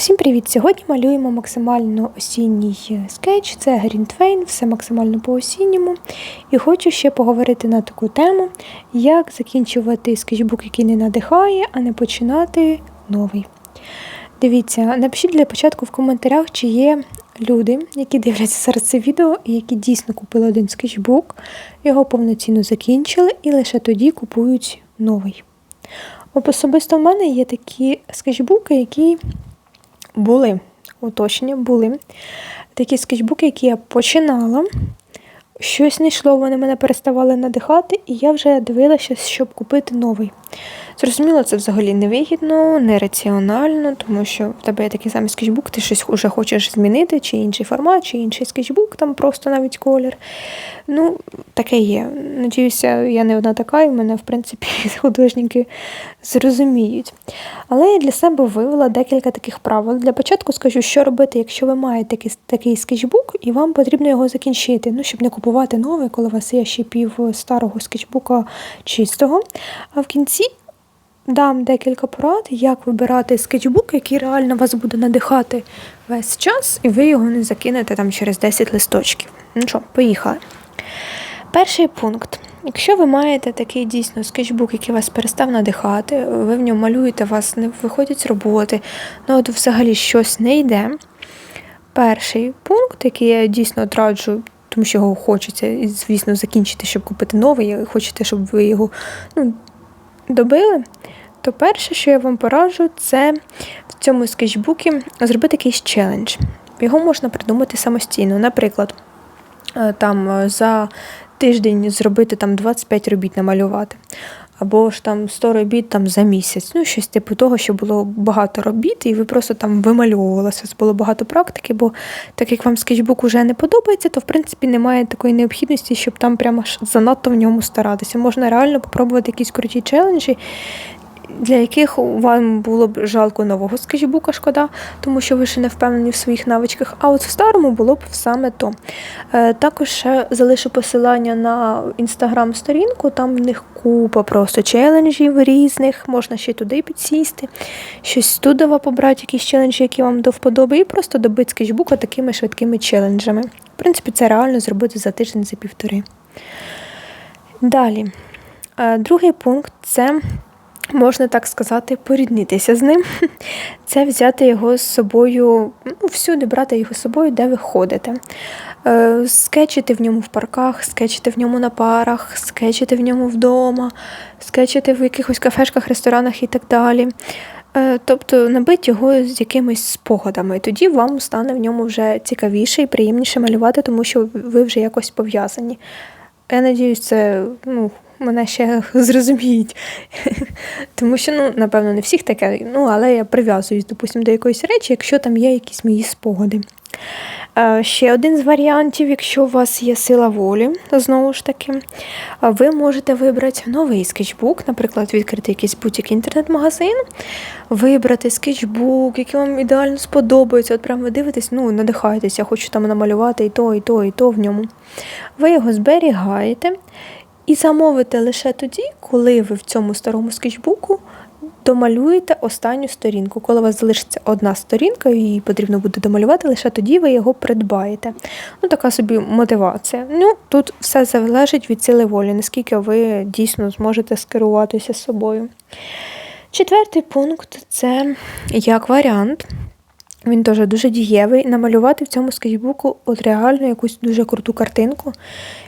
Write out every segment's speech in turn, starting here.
Всім привіт! Сьогодні малюємо максимально осінній скетч. Це Грінтвейн, все максимально по осінньому. І хочу ще поговорити на таку тему, як закінчувати скетчбук, який не надихає, а не починати новий. Дивіться, напишіть для початку в коментарях, чи є люди, які дивляться зараз це відео, і які дійсно купили один скетчбук, його повноцінно закінчили і лише тоді купують новий. Особисто в мене є такі скетчбуки, які були уточнення, були такі скетчбуки, які я починала. Щось не йшло, вони мене переставали надихати, і я вже дивилася, щоб купити новий. Зрозуміло, це взагалі невигідно, нераціонально, тому що в тебе є такий самий скетчбук, ти щось вже хочеш змінити, чи інший формат, чи інший скетчбук, там просто навіть колір. Ну, таке є. Надіюся, я не одна така, і мене, в принципі, художники зрозуміють. Але я для себе вивела декілька таких правил. Для початку скажу, що робити, якщо ви маєте такий, такий скетчбук, і вам потрібно його закінчити. Ну, щоб не купувати новий, коли у вас є ще пів старого скетчбука чистого. А в кінці дам декілька порад, як вибирати скетчбук, який реально вас буде надихати весь час, і ви його не закинете там через 10 листочків. Ну що, поїхали. Перший пункт. Якщо ви маєте такий дійсно скетчбук, який вас перестав надихати, ви в ньому малюєте, вас не виходять з роботи, ну от взагалі щось не йде. Перший пункт, який я дійсно раджу, тому що його хочеться, звісно, закінчити, щоб купити новий, і хочете, щоб ви його ну, добили, то перше, що я вам пораджу, це в цьому скетчбуці зробити якийсь челендж. Його можна придумати самостійно. Наприклад, е, там е, за тиждень зробити там 25 робіт намалювати. Або ж там 100 робіт там за місяць. Ну, щось типу того, що було багато робіт, і ви просто там вимальовувалися, було багато практики, бо так як вам скетчбук уже не подобається, то в принципі немає такої необхідності, щоб там прямо занадто в ньому старатися. Можна реально попробувати якісь круті челенджі, для яких вам було б жалко нового скетчбука, шкода, тому що ви ще не впевнені в своїх навичках. А от в старому було б саме то. Е, також ще залишу посилання на інстаграм-сторінку, там в них купа просто челенджів різних, можна ще туди підсісти, щось тудова побрати, якісь челенджі, які вам до вподоби, і просто добити скетчбука такими швидкими челенджами. В принципі, це реально зробити за тиждень, за півтори. Далі. Е, другий пункт це можна так сказати, поріднитися з ним. Це взяти його з собою, ну, всюди брати його з собою, де ви ходите. Е, скетчити в ньому в парках, скетчити в ньому на парах, скетчити в ньому вдома, скетчити в якихось кафешках, ресторанах і так далі. Е, тобто набити його з якимись спогадами. Тоді вам стане в ньому вже цікавіше і приємніше малювати, тому що ви вже якось пов'язані. Я надіюсь, це ну, мене ще зрозуміють. Тому що, ну, напевно, не всіх таке, ну, але я прив'язуюсь, допустимо, до якоїсь речі, якщо там є якісь мої спогади. Е, ще один з варіантів, якщо у вас є сила волі, знову ж таки, ви можете вибрати новий скетчбук, наприклад, відкрити якийсь будь-який інтернет-магазин, вибрати скетчбук, який вам ідеально сподобається. От прямо ви дивитесь, ну, надихаєтеся, хочу там намалювати і то, і то, і то в ньому. Ви його зберігаєте і замовите лише тоді, коли ви в цьому старому скетчбуку домалюєте останню сторінку. Коли у вас залишиться одна сторінка, і її потрібно буде домалювати, лише тоді ви його придбаєте. Ну, така собі мотивація. Ну, Тут все залежить від сили волі, наскільки ви дійсно зможете скеруватися з собою. Четвертий пункт це як варіант. Він теж дуже дієвий. Намалювати в цьому скетчбуку от реально якусь дуже круту картинку,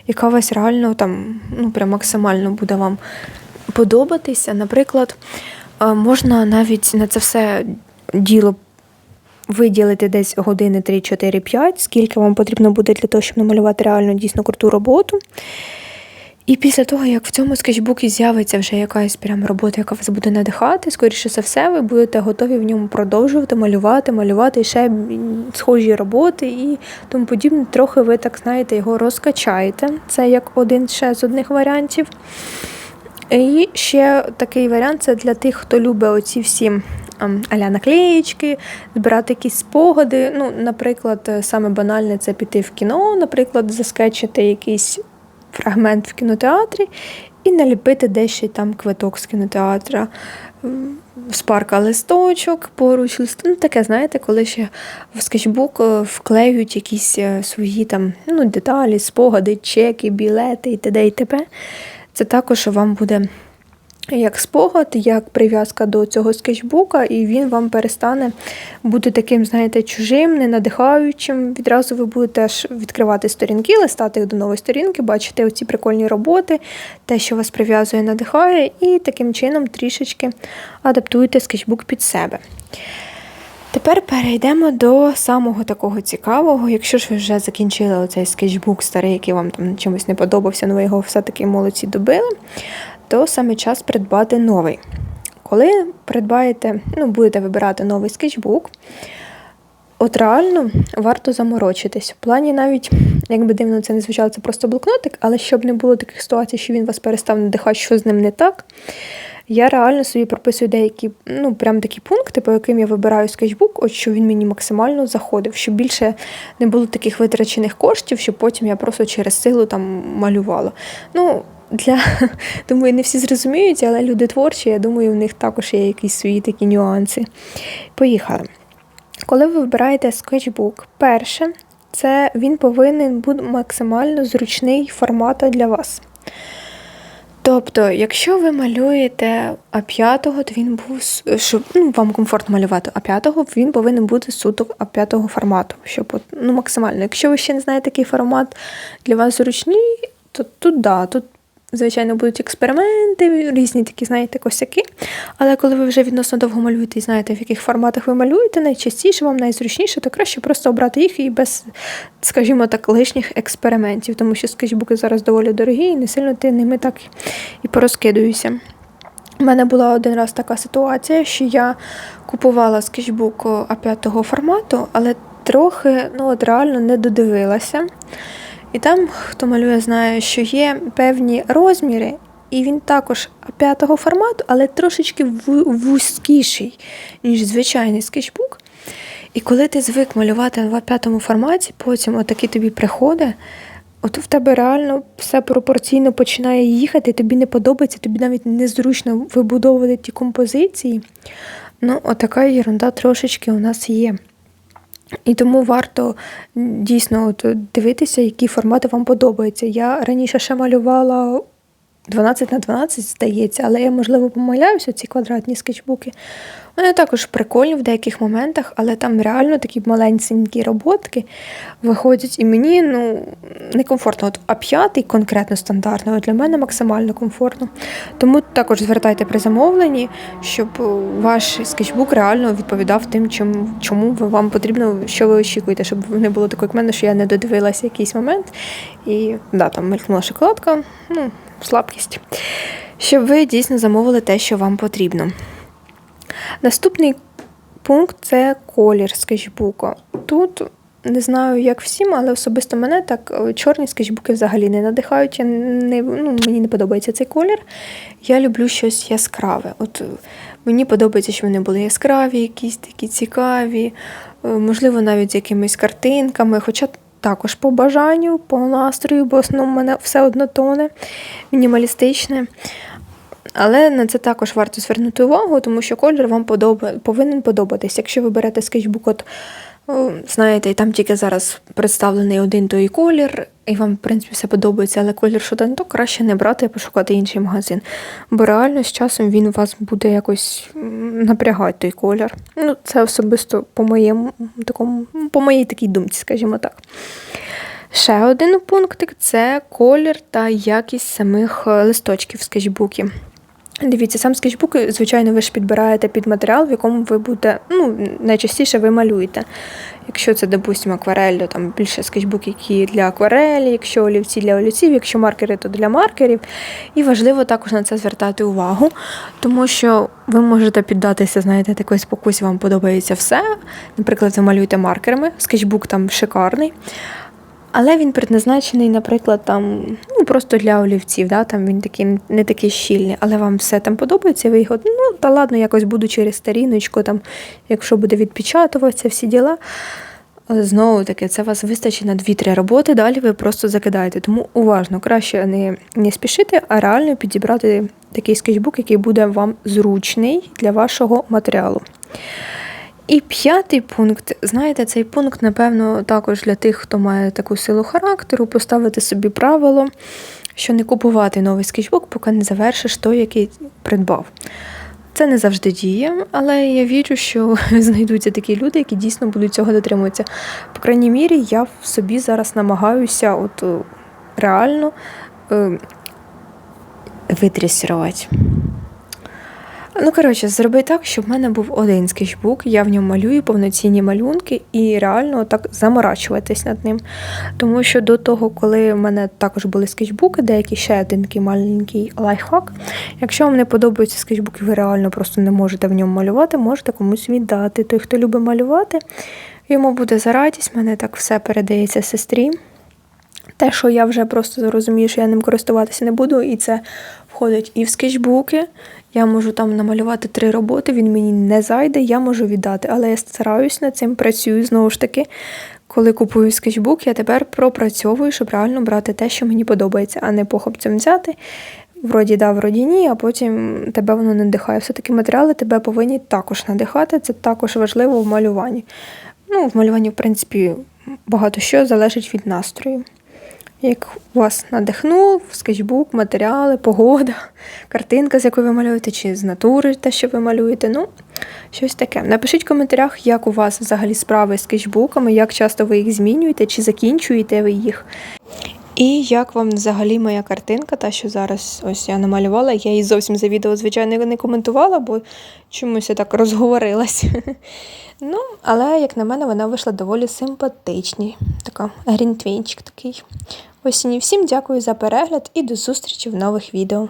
яка вас реально там ну, прям максимально буде вам подобатися. Наприклад, можна навіть на це все діло виділити десь години 3-4-5, скільки вам потрібно буде для того, щоб намалювати реально дійсно круту роботу. І після того, як в цьому скетчбуці з'явиться вже якась прям робота, яка вас буде надихати, скоріше за все, ви будете готові в ньому продовжувати малювати, малювати ще схожі роботи і тому подібне. Трохи ви, так знаєте, його розкачаєте. Це як один ще з одних варіантів. І ще такий варіант це для тих, хто любить оці всі аля наклеєчки, збирати якісь спогади. Ну, Наприклад, саме банальне це піти в кіно, наприклад, заскетчити якийсь фрагмент в кінотеатрі і наліпити дещо там квиток з кінотеатра. спарка листочок, поруч. Ну, таке, знаєте, коли ще в скетчбук е, вклеюють якісь е, свої там ну, деталі, спогади, чеки, білети і т.д. і т.п. Це також вам буде як спогад, як прив'язка до цього скетчбука, і він вам перестане бути таким, знаєте, чужим, ненадихаючим. Відразу ви будете аж відкривати сторінки, листати їх до нової сторінки, бачити оці прикольні роботи, те, що вас прив'язує, надихає, і таким чином трішечки адаптуєте скетчбук під себе. Тепер перейдемо до самого такого цікавого. Якщо ж ви вже закінчили оцей скетчбук старий, який вам там чимось не подобався, але ви його все-таки молодці добили, то саме час придбати новий. Коли придбаєте, ну, будете вибирати новий скетчбук, от реально варто заморочитись. В плані навіть, як би дивно це не звучало, це просто блокнотик, але щоб не було таких ситуацій, що він вас перестав надихати, що з ним не так. Я реально собі прописую деякі, ну, прям такі пункти, по яким я вибираю скетчбук, от щоб він мені максимально заходив, щоб більше не було таких витрачених коштів, щоб потім я просто через силу там малювала. Ну, для думаю, не всі зрозуміють, але люди творчі, я думаю, у них також є якісь свої такі нюанси. Поїхали. Коли ви вибираєте скетчбук, перше, це він повинен бути максимально зручний формату для вас. Тобто, якщо ви малюєте А5, то він був щоб ну, вам комфортно малювати А5, він повинен бути суто А5 формату, щоб ну, максимально. Якщо ви ще не знаєте, який формат для вас зручний, то тут да, тут Звичайно, будуть експерименти, різні такі, знаєте, косяки. Але коли ви вже відносно довго малюєте і знаєте, в яких форматах ви малюєте, найчастіше вам найзручніше, то краще просто обрати їх і без, скажімо так, лишніх експериментів, тому що скетчбуки зараз доволі дорогі і не сильно ти ними так і порозкидуюся. У мене була один раз така ситуація, що я купувала скетчбук А5 формату, але трохи ну, от реально не додивилася. І там, хто малює, знає, що є певні розміри, і він також п'ятого формату, але трошечки вузькіший, ніж звичайний скетчбук. І коли ти звик малювати в п'ятому форматі, потім отакі тобі приходить, от в тебе реально все пропорційно починає їхати, тобі не подобається, тобі навіть незручно вибудовувати ті композиції. Ну, отака ерунда трошечки у нас є. І тому варто дійсно от дивитися, які формати вам подобаються. Я раніше ще малювала 12 на 12, здається, але я, можливо, помиляюся ці квадратні скетчбуки. Вони також прикольні в деяких моментах, але там реально такі маленькі роботки виходять. І мені ну, некомфортно. От А п'ятий конкретно стандартний, для мене максимально комфортно. Тому також звертайте при замовленні, щоб ваш скетчбук реально відповідав тим, чому, чому вам потрібно, що ви очікуєте, щоб не було такого, як мене, що я не додивилася якийсь момент. І да, там мелькнула шоколадка, ну, слабкість. Щоб ви дійсно замовили те, що вам потрібно. Наступний пункт це колір скетчбука. Тут не знаю, як всім, але особисто мене так е, чорні скетчбуки взагалі не надихають. Я не, ну, Мені не подобається цей колір. Я люблю щось яскраве. От е, Мені подобається, що вони були яскраві, якісь такі цікаві, е, можливо, навіть з якимись картинками. Хоча також по бажанню, по настрою, бо основному мене все однотоне, мінімалістичне. Але на це також варто звернути увагу, тому що колір вам подоба... повинен подобатись. Якщо ви берете скетчбук, от знаєте, і там тільки зараз представлений один той колір, і вам, в принципі, все подобається, але колір що то краще не брати, а пошукати інший магазин. Бо реально з часом він у вас буде якось напрягати той колір. Ну, Це особисто по моєму такому, по моїй такій думці, скажімо так. Ще один пунктик це колір та якість самих е, листочків в скетчбукі. Дивіться, сам скетчбук, звичайно, ви ж підбираєте під матеріал, в якому ви будете, ну, найчастіше ви малюєте. Якщо це, допустимо, акварель, то там більше скетчбук, які для акварелі, якщо олівці для олівців, якщо маркери, то для маркерів. І важливо також на це звертати увагу, тому що ви можете піддатися, знаєте, такої спокусі, вам подобається все. Наприклад, ви малюєте маркерами, скетчбук там шикарний. Але він предназначений, наприклад, там, ну просто для олівців, да, там він такий не такий щільний, але вам все там подобається, ви його, ну, та ладно, якось буду через старіночку, там, якщо буде відпечатуватися, всі діла. Знову таки, це вас вистачить на 2-3 роботи, далі ви просто закидаєте. Тому уважно, краще не, не спішити, а реально підібрати такий скетчбук, який буде вам зручний для вашого матеріалу. І п'ятий пункт, знаєте, цей пункт, напевно, також для тих, хто має таку силу характеру, поставити собі правило, що не купувати новий скетчбук, поки не завершиш той, який придбав. Це не завжди діє, але я вірю, що знайдуться такі люди, які дійсно будуть цього дотримуватися. По крайній мірі, я в собі зараз намагаюся от е, реально е, витресувати. Ну, коротше, зроби так, щоб в мене був один скетчбук, я в ньому малюю повноцінні малюнки і реально так заморачуватись над ним. Тому що до того, коли в мене також були скетчбуки, деякі ще один такий маленький лайфхак. Якщо вам не подобаються скетчбуки, ви реально просто не можете в ньому малювати, можете комусь віддати. Той, хто любить малювати, йому буде за радість, мене так все передається сестрі. Те, що я вже просто розумію, що я ним користуватися не буду, і це входить і в скетчбуки. Я можу там намалювати три роботи, він мені не зайде, я можу віддати. Але я стараюсь над цим, працюю знову ж таки. Коли купую скетчбук, я тепер пропрацьовую, щоб реально брати те, що мені подобається, а не похопцем взяти. Вроді да, вроді ні, а потім тебе воно не надихає. Все-таки матеріали тебе повинні також надихати. Це також важливо в малюванні. Ну, в малюванні, в принципі, багато що залежить від настрою. Як вас надихнув, скетчбук, матеріали, погода, картинка, з якою ви малюєте, чи з натури те, що ви малюєте. Ну, щось таке. Напишіть в коментарях, як у вас взагалі справи з скетчбуками, як часто ви їх змінюєте, чи закінчуєте ви їх. І як вам взагалі моя картинка, та що зараз ось я намалювала, я її зовсім за відео, звичайно, не коментувала, бо чомусь я так розговорилась. Ну, але, як на мене, вона вийшла доволі симпатичній. Така грінтвінчик такий. Ось і всім дякую за перегляд і до зустрічі в нових відео.